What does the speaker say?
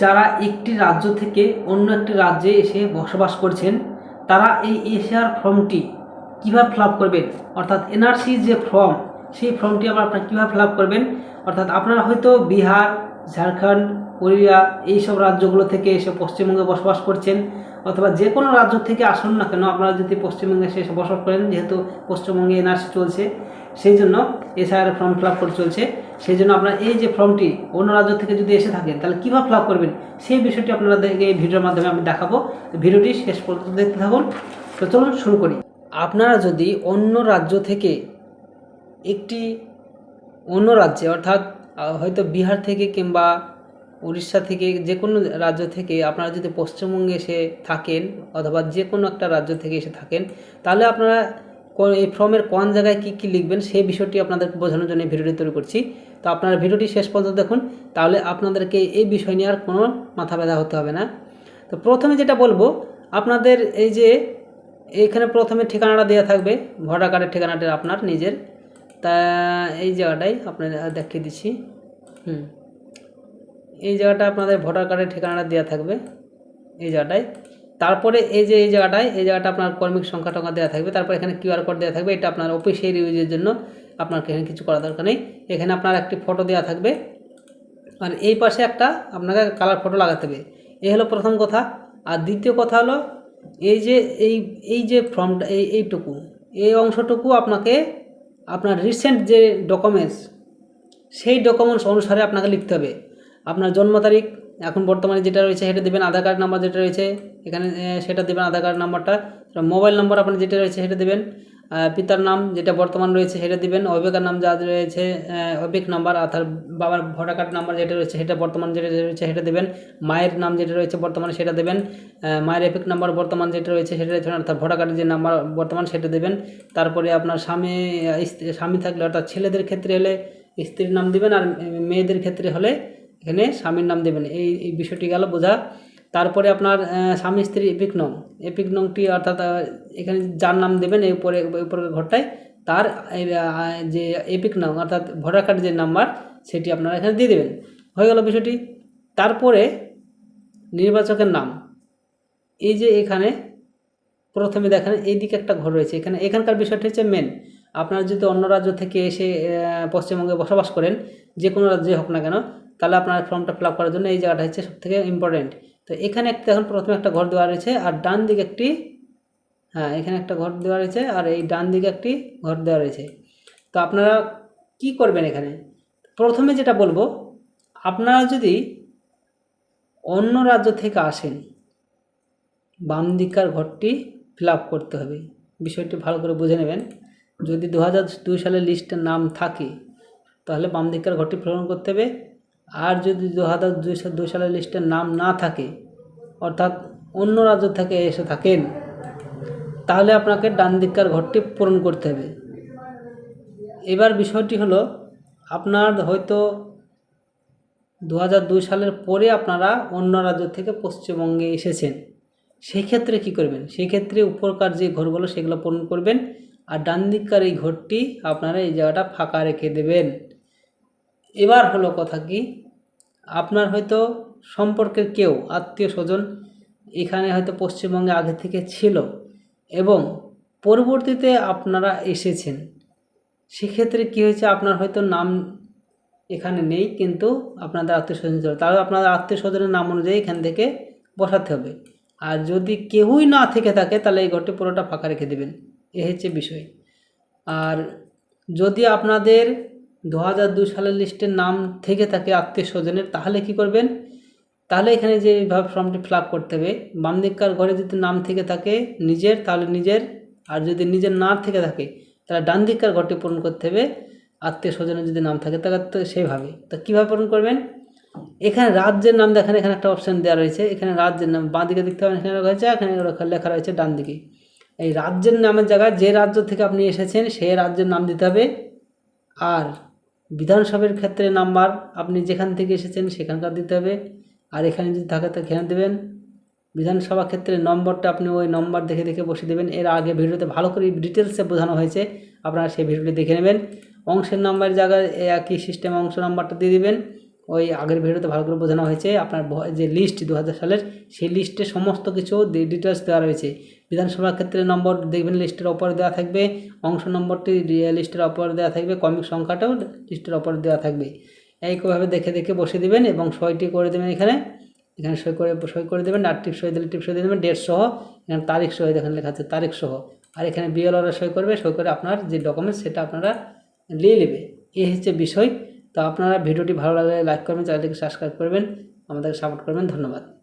যারা একটি রাজ্য থেকে অন্য একটি রাজ্যে এসে বসবাস করছেন, তারা এই এশিয়ার ফর্মটি কীভাবে ফিল করবেন? অর্থাৎ এনআরসি যে ফর্ম সেই ফর্মটি আবার আপনারা কীভাবে ফিল করবেন? অর্থাৎ আপনারা হয়তো বিহার, ঝাড়খণ্ড উড়িয়া এইসব রাজ্যগুলো থেকে এসে পশ্চিমবঙ্গে বসবাস করছেন। অথবা যে কোনো রাজ্য থেকে আসুন না কেন, আপনারা যদি পশ্চিমবঙ্গে এসে বসবাস করেন, যেহেতু পশ্চিমবঙ্গে এনআরসি চলছে, সেই জন্য এসআইআর ফর্ম ফিল করে চলছে, সেই জন্য আপনারা এই যে ফর্মটি অন্য রাজ্য থেকে যদি এসে থাকেন তাহলে কীভাবে ফিল করবেন? সেই বিষয়টি আপনারা এই ভিডিওর মাধ্যমে আমি দেখাবো। ভিডিওটি শেষ পর্যন্ত দেখতে থাকুন। তো চলুন শুরু করি। আপনারা যদি অন্য রাজ্য থেকে একটি অন্য রাজ্যে, অর্থাৎ হয়তো বিহার থেকে কিংবা উড়িষ্যা থেকে যে কোনো রাজ্য থেকে আপনারা যদি পশ্চিমবঙ্গে এসে থাকেন অথবা যে কোনো একটা রাজ্য থেকে এসে থাকেন, তাহলে আপনারা এই ফর্মের কোন জায়গায় কী কী লিখবেন সেই বিষয়টি আপনাদেরকে বোঝানোর জন্য ভিডিওটি তৈরি করছি। তো আপনারা ভিডিওটি শেষ পর্যন্ত দেখুন, তাহলে আপনাদেরকে এই বিষয় নিয়ে আর কোনো মাথা ব্যথা হতে হবে না। তো প্রথমে যেটা বলব, আপনাদের এই যে এইখানে প্রথমে ঠিকানাটা দেওয়া থাকবে, ভোটার কার্ডের ঠিকানাটা আপনার নিজের। তা এই জায়গাটাই আপনার দেখিয়ে দিচ্ছি। হুম। এই জায়গাটা আপনাদের ভোটার কার্ডের ঠিকানাটা দেওয়া থাকবে, এই জায়গাটায়। তারপরে এই যে, এই জায়গাটায়, এই জায়গাটা আপনার কর্মিক সংখ্যা টঙ্কা দেওয়া থাকবে, তারপর এখানে কিউআর কোড দেওয়া থাকবে, এটা আপনার অফিসিয়াল ইউজের জন্য আপনার এখানে কিছু করার দরকার নেই। এখানে আপনার একটি ফটো দেওয়া থাকবে, আর এই পাশে একটা আপনাকে কালার ফটো লাগাতে হবে। এই হলো প্রথম কথা। আর দ্বিতীয় কথা হলো, এই যে, এই এই যে ফর্মটা এই, এইটুকু, এই অংশটুকু আপনাকে আপনার রিসেন্ট যে ডকুমেন্টস সেই ডকুমেন্টস অনুসারে আপনাকে লিখতে হবে। আপনার জন্ম তারিখ, এখন বর্তমানে যেটা রয়েছে সেটা দেবেন আধার কার্ড নাম্বার যেটা রয়েছে, এখানে সেটা দেবেন আধার কার্ড নাম্বারটা। মোবাইল নাম্বার আপনার যেটা রয়েছে সেটা দেবেন। পিতার নাম যেটা বর্তমান রয়েছে সেটা দিবেন অভিজ্ঞার নাম যা রয়েছে অভিক নাম্বার অর্থাৎ বাবার ভোটার কার্ড নাম্বার যেটা রয়েছে সেটা বর্তমান যেটা রয়েছে সেটা দেবেন। মায়ের নাম যেটা রয়েছে বর্তমানে সেটা দেবেন। মায়ের এপিক নাম্বার বর্তমান যেটা রয়েছে সেটা দেবেন অর্থাৎ ভোটার কার্ডের যে নাম্বার বর্তমান সেটা দেবেন। তারপরে আপনার স্বামী স্বামী থাকলে অর্থাৎ ছেলেদের ক্ষেত্রে হলে স্ত্রীর নাম দিবেন, আর মেয়েদের ক্ষেত্রে হলে এখানে স্বামীর নাম দেবেন। এই এই বিষয়টি গেল বোঝা। তারপরে আপনার স্বামী স্ত্রী এপিক নং। এপিক নংটি অর্থাৎ এখানে যার নাম দেবেন, এই উপরে, উপরের ঘরটায়, তার যে এপিক নং, অর্থাৎ ভোটার কার্ডের যে নাম্বার, সেটি আপনারা এখানে দিয়ে দেবেন। হয়ে গেল বিষয়টি। তারপরে নির্বাচকের নাম। এই যে এখানে প্রথমে দেখেন, এইদিকে একটা ঘর রয়েছে। এখানে, এখানকার বিষয়টি হচ্ছে মেন আপনারা যদি অন্য রাজ্য থেকে এসে পশ্চিমবঙ্গে বসবাস করেন, যে কোনো রাজ্যে হোক না কেন তাহলে আপনার ফর্মটা ফিল করার জন্য এই জায়গাটা হচ্ছে সবথেকে ইম্পর্টেন্ট তো এখানে একটা এখন প্রথমে একটা ঘর দেওয়া রয়েছে, আর ডান দিকে একটি হ্যাঁ এখানে একটা ঘর দেওয়া রয়েছে, আর এই ডান দিকে একটি ঘর দেওয়া রয়েছে। তো আপনারা কি করবেন এখানে? প্রথমে যেটা বলব, আপনারা যদি অন্য রাজ্য থেকে আসেন, বাম দিককার ঘরটি ফিল করতে হবে। বিষয়টি ভালো করে বুঝে নেবেন। যদি দু হাজার দুই সালের লিস্টের নাম থাকে, তাহলে বাম দিককার ঘরটি পূরণ করতে হবে। আর যদি দু হাজার দুই সালের লিস্টের নাম না থাকে, অর্থাৎ অন্য রাজ্য থেকে এসে থাকেন, তাহলে আপনাকে ডান দিককার ঘরটি পূরণ করতে হবে। এবার বিষয়টি হলো, আপনার হয়তো দু দুই সালের পরে আপনারা অন্য রাজ্য থেকে পশ্চিমবঙ্গে এসেছেন। সেই ক্ষেত্রে কি করবেন? সেই ক্ষেত্রে উপরকার যে ঘরগুলো, সেগুলো পূরণ করবেন, আর ডান দিককার এই ঘরটি আপনারা এই জায়গাটা ফাঁকা রেখে দেবেন। এবার হলো কথা কি, আপনার হয়তো সম্পর্কের কেউ, আত্মীয় স্বজন এখানে হয়তো পশ্চিমবঙ্গে আগে থেকে ছিল এবং পরবর্তীতে আপনারা এসেছেন, সেক্ষেত্রে কী হয়েছে আপনার হয়তো নাম এখানে নেই কিন্তু আপনাদের আত্মীয় স্বজন ছিল, তাহলে আপনাদের আত্মীয় স্বজনের নাম অনুযায়ী এখান থেকে বসাতে হবে। আর যদি কেউই না থেকে থাকে, তাহলে এই ঘরটি পুরোটা ফাঁকা রেখে দেবেন, এ হচ্ছে বিষয়। আর যদি আপনাদের দু হাজার দুই সালের লিস্টের নাম থেকে থাকে আত্মীয় স্বজনের তাহলে কি করবেন? তাহলে এখানে যে এইভাবে ফর্মটি ফিল করতে হবে বাম দিককার ঘরে যদি নাম থেকে থাকে নিজের, তাহলে নিজের, আর যদি নিজের না থেকে থাকে, তাহলে ডান দিককার ঘরটি পূরণ করতে হবে আত্মীয় স্বজনের যদি নাম থাকে তাহলে তো সেইভাবে তো কীভাবে পূরণ করবেন? এখানে রাজ্যের নাম দেখেন, এখানে একটা অপশান দেওয়া রয়েছে, এখানে রাজ্যের নাম বাঁ দিকে দেখতে পাবেন, এখানে হয়েছে এখানে লেখা রয়েছে ডান দিকে এই রাজ্যের নামের জায়গায় যে রাজ্য থেকে আপনি এসেছেন সেই রাজ্যের নাম দিতে হবে, আর বিধানসভার ক্ষেত্রে নাম্বার আপনি যেখান থেকে এসেছেন সেখানকার দিতে হবে। আর এখানে যদি থাকে তো এখানে দেবেন। বিধানসভা ক্ষেত্রে নম্বরটা আপনি ওই নম্বর দেখে দেখে বসে দেবেন। এর আগে ভিডিওতে ভালো করে ডিটেলসে বোঝানো হয়েছে। আপনারা সেই ভিডিওটি দেখে নেবেন। অংশের নাম্বারের জায়গায় একই সিস্টেম অংশ নাম্বারটা দিয়ে দিবেন। ওই আগের ভিডিওতে ভালো করে বোঝানো হয়েছে। আপনার যে লিস্ট দু হাজার সালের, সেই লিস্টে সমস্ত কিছু ডিটেলস দেওয়া রয়েছে। বিধানসভা ক্ষেত্রে নম্বর দেখবেন লিস্টের ওপরে দেওয়া থাকবে। অংশ নম্বরটি লিস্টের ওপরে দেওয়া থাকবে। কমিক সংখ্যাটাও লিস্টের ওপরে দেওয়া থাকবে। এইভাবে দেখে দেখে বসে দিবেন এবং সইটি করে দেবেন এখানে। এখানে সই করে সই করে দেবেন আর টিপ সই দিলে টিপ সই দিয়ে দেবেন, ডেট সহ, এখানে তারিখ সহ, এখানে লেখা আছে তারিখ সহ। আর এখানে বিএলওরা সই করবে, সই করে আপনার যে ডকুমেন্টস সেটা আপনারা নিয়ে নেবে। এই হচ্ছে বিষয়। তো আপনারা ভিডিওটি ভালো লাগলে লাইক করবেন, চ্যানেলটিকে সাবস্ক্রাইব করবেন। আমাদেরকে সাপোর্ট করবেন। ধন্যবাদ।